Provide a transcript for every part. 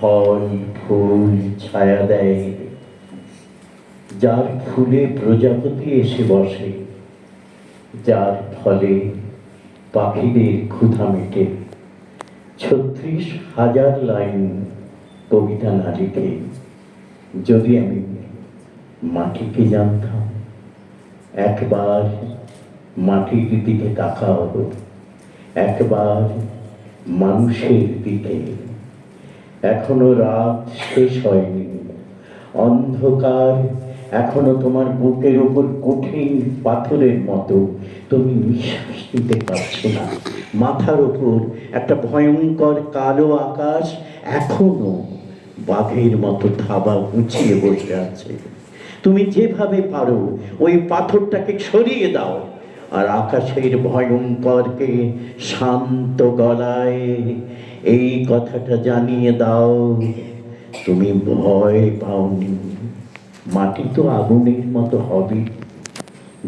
ফল ফুল ছায়া দেয়। যার ফুলে প্রজাপতি এসে বসে, যার ফলে পাখিদের ক্ষুধা মেটে। ছত্রিশ হাজার লাইন কবিতা না লিখে যদি আমি মাটিকে জানতাম, একবার মাটির দিকে তাকাও, একবার মানুষের দিকে এখনও রাত শেষ হয়নি। অন্ধকার এখনও তোমার বুকের ওপর কঠিন পাথরের মতো। তুমি নিঃশ্বাস নিতে পারছ না। মাথার ওপর একটা ভয়ঙ্কর কালো আকাশ এখনও বাঘের মতো থাবা উঁচিয়ে বসে আছে। তুমি যেভাবে পারো, ওই পাথরটাকে সরিয়ে দাও। আর আকাশের ভয়ঙ্করকে শান্ত গলায় এই কথাটা জানিয়ে দাও। তুমি ভয় পাওনি। মাটি তো আগুনের মতো হবে।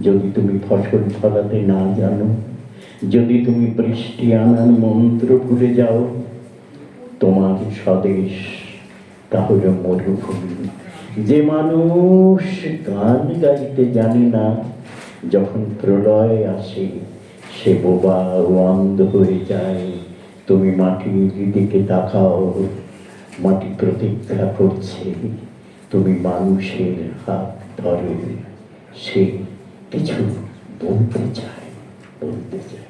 যদি তুমি ফসল ফলাতে না জানো, যদি তুমি বৃষ্টি আনার মন্ত্র ভুলে যাও, তোমার স্বদেশ তাহলে মরুভূমি। যে মানুষ গান গাইতে জানে না যখন প্রলয় আসে, সে বোবা অন্ধ হয়ে যায়। তুমি মাটির দিকে তাকাও, মাটি প্রতীক্ষা করছে। তুমি মানুষের হাত ধরে, সে কিছু বলতে চায় বলতে চায়।